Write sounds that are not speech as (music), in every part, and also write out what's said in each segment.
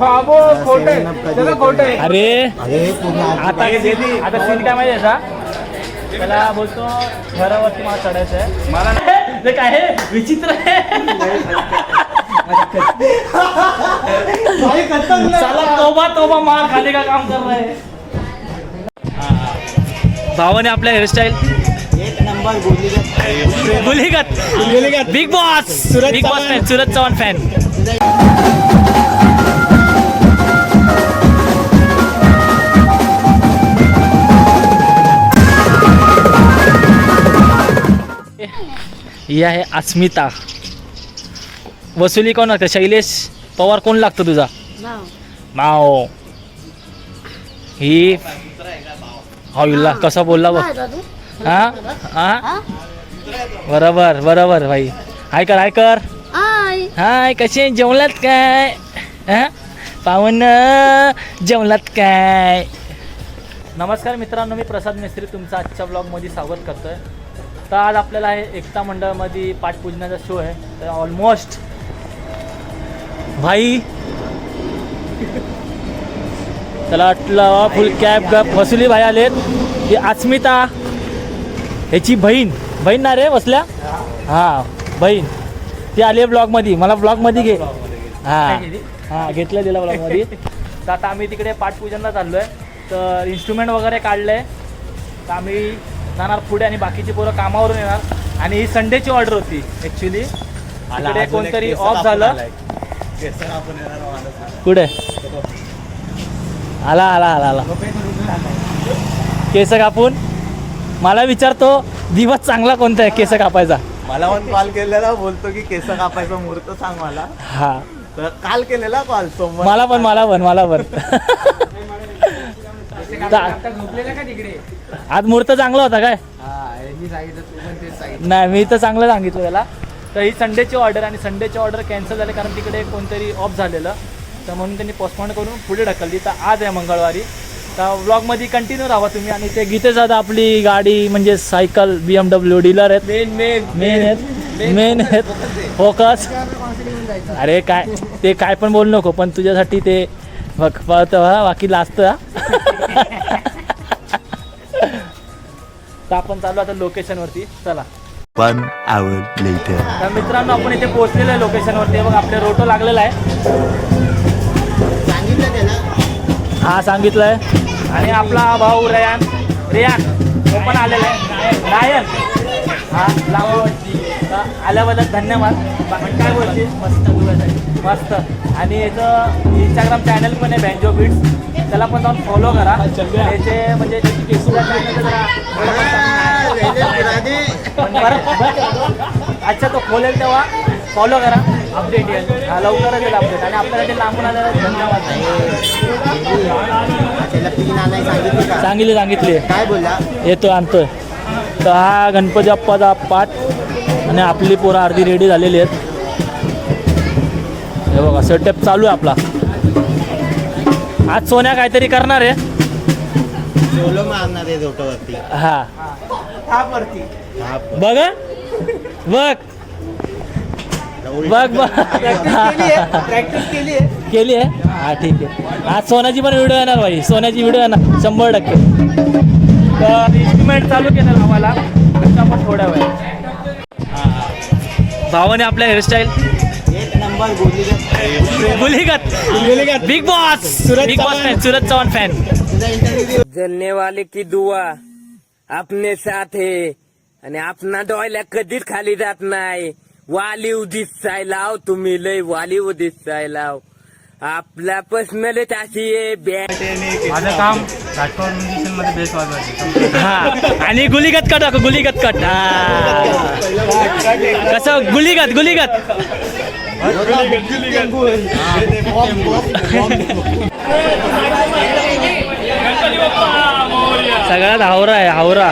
बाबो खोटे. सगळं खोटे. अरे. आता आता सीन काय माहिती आहे का त्याला बोलतो घरावरती मला चढायचं आहे. मला नाही. ते काय आहे? विचित्र आहे. साला तोबा तोबा मार खाने का काम कर रहा? है भावाने आपल्या हेअरस्टाईल एक नंबर बोली गुलिगत. Big boss big boss fan Suraj Chavan fan ही आहे अस्मिता. वसुली कोण लागतं? शैलेश पवार कोण लागतं तुझा? माओ ही हविल्ला कसा बोलला बघ. हा हा? बरोबर बरोबर भाई. हाय कर हाय कर. हाय. कसे जेवलात काय? हा? पावन जेवलात काय? नमस्कार मित्रांनो मी प्रसाद मिस्त्री तुमचं आजच्या ब्लॉगमध्ये स्वागत करतोय. तर आज आपल्याला आहे एकता मंडळामध्ये पाठपूजनाचा शो आहे. तर ऑलमोस्ट भाई. त्याला वाटलं फुल कॅब वसुली भाई आलेत. ही अस्मिता. ह्याची बहीण. बहीण ना रे बसल्या हां बहीण. ती आली आहे ब्लॉगमध्ये मला ब्लॉगमध्ये घे. हां. हां घेतलं दिला ब्लॉगमध्ये (laughs) तर आता आम्ही तिकडे पाठपूजनला चाललो आहे तर इन्स्ट्रुमेंट वगैरे काढलं आहे तर आम्ही जाणार पुढे आणि बाकीची पोरं कामावरून येणार. आणि ही संडेची ऑर्डर होती ॲक्च्युली तिकडे कोणतरी ऑफ झालं. कुठे? आला आला आला आला. केस कापून. मला विचारतो दिवस चांगला कोणता आहे केस कापायचा? मला पण कॉल केलेला बोलतो की केस कापायचा मुहूर्त सांग मला. हा. तर काल केलेला कॉल सोमवार मला पण मला पण मला पण. आता झोपलेला का तिकडे? आज मुहूर्त चांगला होता काय? हा नाही मी तर चांगलं सांगितलं त्याला. तर ही संडेची ऑर्डर आणि संडेची ऑर्डर कॅन्सल झाली कारण तिकडे कोणतरी ऑफ झालेलं. तर म्हणून त्यांनी पोस्टपोन करून पुढे ढकलली. तर आज आहे मंगळवारी. तर व्लॉगमध्ये कंटिन्यू राहा तुम्ही आणि ते गीते दादा आपली गाडी म्हणजे cycle B M W dealer आहेत. मेन मेन मेन आहेत. मेन आहेत. फोकस अरे काय ते काय पण बोलू नको पण तुझ्यासाठी ते हा बाकी लाजतं तर आपण चालू आता लोकेशनवरती चला. One hour later. तर मित्रांनो आपण इथे पोहोचलेलो आहे लोकेशनवरती बघ आपले रोटो लागलेला आहे. सांगितलं त्याला. हा सांगितलंय. आणि आपला भाऊ रयान रियान तो पण आलेला आहे. नायन. हा तर आल्याबद्दल धन्यवाद. बाकी काय बोलते? मस्त मस्त. आणि याचं इंस्टाग्राम चॅनल पण आहे बँजो बीट्स त्याला पण जाऊन फॉलो करा. त्याचे म्हणजे अच्छा तो खोलेल तेव्हा. फॉलो करा. अपडेट येईल. हा लवकरच येईल अपडेट आणि आपल्यासाठी लांबून आलेला धन्यवाद. त्याला तीन आणाय सांगितली का? सांगितले सांगितले. काय बोलला? येतो आणतोय. तर हा गणपती बाप्पाचा पाठ आणि आपली पोरं अर्धी रेडी झालेली आहेत. हे बघा सेटअप चालू आहे आपला. आज सोन्या काहीतरी करणार आहे. सोलो मारणार आहे झोटवरती हा. बघ? बघ. बघ बघ. प्रॅक्टिस केली आहे. केली आहे. हा ठीक आहे. आज सोन्याची पण व्हिडिओ येणार भाई. सोन्याची व्हिडिओ येणार. शंभर टक्के. तर इन्स्ट्रुमेंट चालू केलं आम्हाला थोड्या वेळ भावाने आपल्या हेअरस्टाईल एक नंबर बोली गुलिगत. Big boss big boss fan Suraj Chavan fan जलने वाले की दुआ अपने साथ है। आणि आपणा डोळ्या कधीच खाली जात नाही वाली उदित सायलाव तुम्ही लय वाली उदित सायलाव आपला पर्सनलच अशी आहे माझं काममध्ये बेस वाजवायचे. हा. आणि गुलिगत कट गुलिगत कट. हा. कसं? गुलिगत. गुलिगत. (laughs) सगळ्यात हावरा आहे हावरा.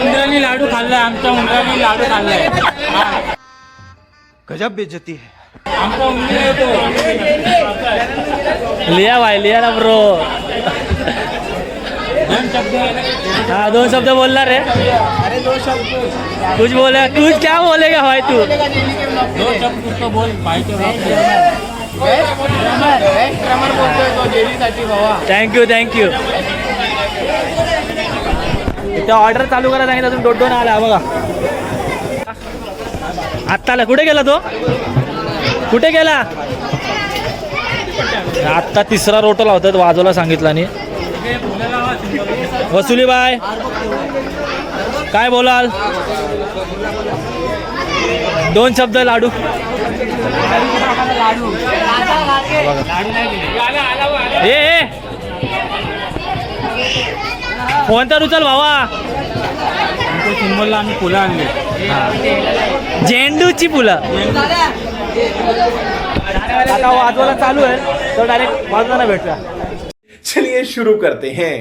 उंदरांनी लाडू खाल्लाय आमच्या उंदरांनी लाडू खाल्लाय. गजब बेइज्जती है। आमचा उंदीर येतो लिया भाई लिया ना ब्रो दोन शब्द हाँ दो शब्द बोलना रे. अरे दो शब्द कुछ बोले कुछ क्या बोलेगा भाई तू? दो शब्द तो बोल भाई बाप थँक्यू थँक्यू इथं ऑर्डर चालू करा सांगितलं अजून दोन दोन आला बघा. आत्ता आला. कुठे गेला तो? कुठे गेला? आत्ता तिसरा रोटो लावतात वाजवला सांगितलं आणि. वसुली बाय काय बोलाल? दोन शब्द लाडू. ए ए. फोन तर उचल भावा? सिंबलला आम्ही फुलं आणले. झेंडूची फुलं. आता वाजवायला चालू आहे तर डायरेक्ट वाजवायला भेटला चलिए शुरू करते हैं.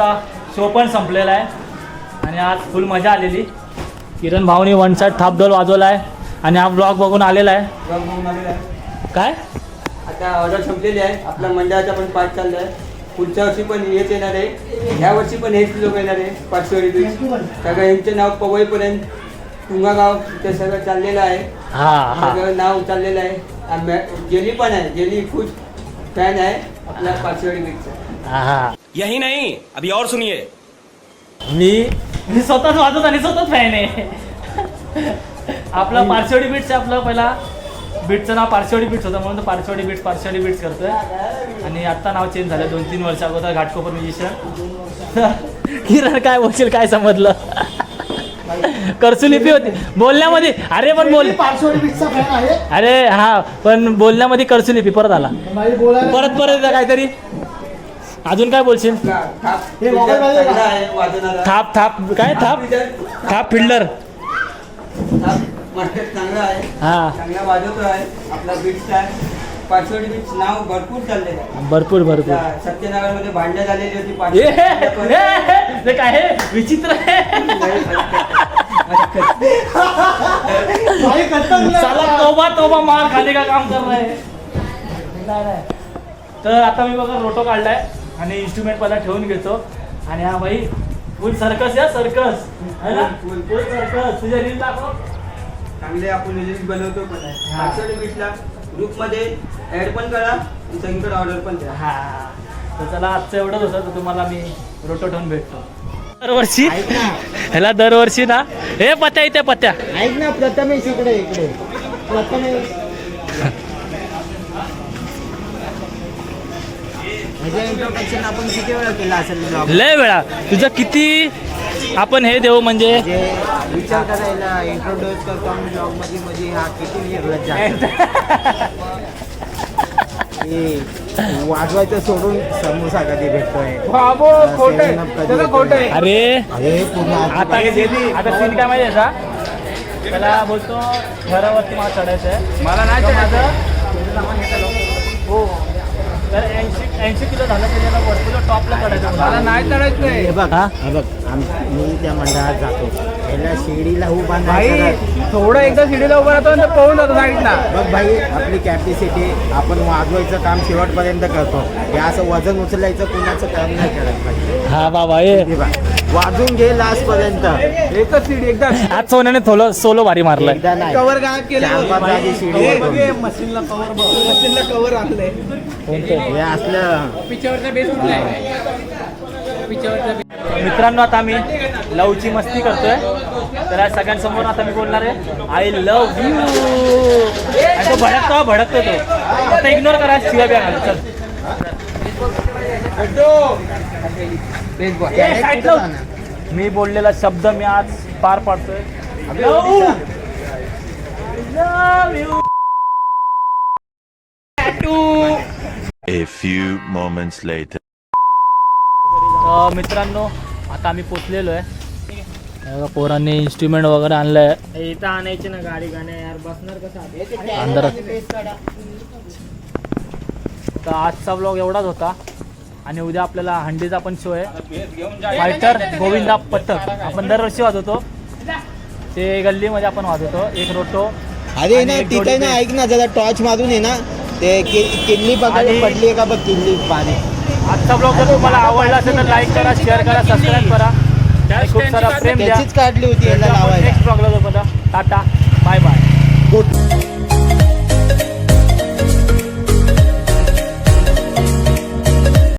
आजचा शो पण संपलेला आहे. आणि आज फुल मजा आलेली. किरण भाऊनी वन साईड थापडोल वाजवला आहे आणि हा ब्लॉग बघून आलेला आहे. काय? आता ऑर्डर संपलेली आहे. आपल्या मंडळाचा पण पाठ चालला आहे. पुढच्या वर्षी पण हेच येणार आहे. ह्या वर्षी पण हेच लोक येणार आहे. बीच. सगळं यांचं नाव पवईपर्यंत तुंगागाव ते सगळं चाललेलं आहे. सगळं नाव चाललेलं आहे. आणि जेली पण आहे. जेली खूप फॅन आहे. आपल्या बीचचा. हा हा यही नहीं अभी और सुनिए। मी मी स्वतःच वाजवत आणि स्वतःच फॅन आहे. आपलं पारशेवडी बीट्स आहे आपलं पहिला बीटचं नाव पारशेवडी बीट्स होतं म्हणून तो पारशेवडी बीट्स पारशेवडी बीट्स करतोय. आणि आत्ता नाव चेंज झालं दोन तीन वर्ष अगोदर घाटकोपर म्युझिशियन किरण काय बोलशील काय समजलं? करसुलिपी होती. बोलण्यामध्ये अरे पण बोल. अरे हा पण बोलण्यामध्ये करसुलिपी परत आला. परत परत येतं काहीतरी. अजून काय बोलशील? थाप. थाप थाप. काय थाप थाप? फिल्डर. थाप मास्टर चांगला आहे. हा. चांगला वाजवतो आहे. आपला बीचचा पाचवडी बीच नाव भरपूर भरपूर भरपूर. त्या सत्यनगरमध्ये भांडण झालेली होती काय हे? विचित्र आहे. साला तोबा तोबा मार खाली का काम कर रहे तर आता मी बघा रोटो काढलाय. आणि इन्स्ट्रुमेंट पहिला ठेवून घेतो. आणि हा भाई फुल सर्कस या सर्कस है ना? फुल सर्कस तुझ्या रील दाखव. चांगले आपण रील्स बनवतो पण आहे. पाचवडी बीचला ग्रुपमध्ये ऍड पण करा सगळीकडे ऑर्डर पण द्या. हा. तर चला आजचं एवढंच होतं. तर तुम्हाला मी रोटो ठेवून भेटतो. दरवर्षी? ह्याला दरवर्षी ना? हे पत्या इथे पत्या. ऐक ना प्रथमेश इकडे इकडे. प्रथमेश. इंट्रोडक्शन आपण किती वेळा केलं असेल ब्लॉग लय वेळा. तुझं किती आपण हे देऊ म्हणजे? म्हणजे विचार करायला इंट्रोड्यूस करतो आम्ही ब्लॉगमध्ये म्हणजे हा किती वेगळं जातो हे वाजवायचं सोडून समोसा कधी भेटतोय? खोट अरे अरे आता आता सीन काय माहिती आहे का त्याला बोलतो घरावरती मला चढायचं आहे मला नाही चढायचं हो. ऐंशी ऐंशी किलो झालं वरतीला टॉपला चढायचं मला नाही हे बघ हा? हे बघ आम- मी त्या मंडळात जातो. त्याला शिडीला उभा नाही करत. थोडं एकदा शिडीला उभं राहतो पळून जातो साईडला. बघ भाई आपली कॅपॅसिटी आपण वाजवायचं काम शेवटपर्यंत करतो. हे असं वजन उचलायचं कुणाचं काम नाही करत पाहिजे हा बाबा हे हे बघ, वाजून घे लास्ट पर्यंत एकच सीडी एकदा. आज सोन्याने थोलं सोलो भारी मारलाय. एकदा नाही. कवर गायब केलं चार पाच जागी शिडी वाजवून. मशीनला कवर मशीनला कवर आणलंय. हे असलं. पिच्यावरचा बेस उठलाय पिच्यावरचा मित्रांनो आता आम्ही लवची मस्ती करतोय. तर आज सगळ्यांसमोर आता मी बोलणार आहे आय लव्ह यू तो भडकतो भडकतो तो आता इग्नोर करा शिवाय. चल ए, side लाव. मी बोललेला शब्द मी आज पार पाडतोय Love. Love you. A few moments later. तर मित्रांनो आता आम्ही पोचलेलो आहे पोरांनी इन्स्ट्रुमेंट वगैरे आणलंय. इथं आणायची ना गाडी गाण्या यार बसणार तर आजचा ब्लॉग एवढाच होता. आणि उद्या आपल्याला हंडीचा पण शो आहे. फायटर गोविंदा पथक. आपण दरवर्षी वाजवतो. ते गल्लीमध्ये आपण वाजवतो. एक रोटो अरे तिथे ना ऐक ना जरा टॉर्च मारून आहे ना. ते किल्ली पकडली पडली का बघ किल्ली पाणी. आजचा ब्लॉग जर तुम्हाला आवडला असेल तर लाईक करा शेअर करा सबस्क्राईब करा. खूप सारा प्रेम द्या. काढली होती याला लावायला. नेक्स्ट ब्लॉगला जोपर्यंत टाटा.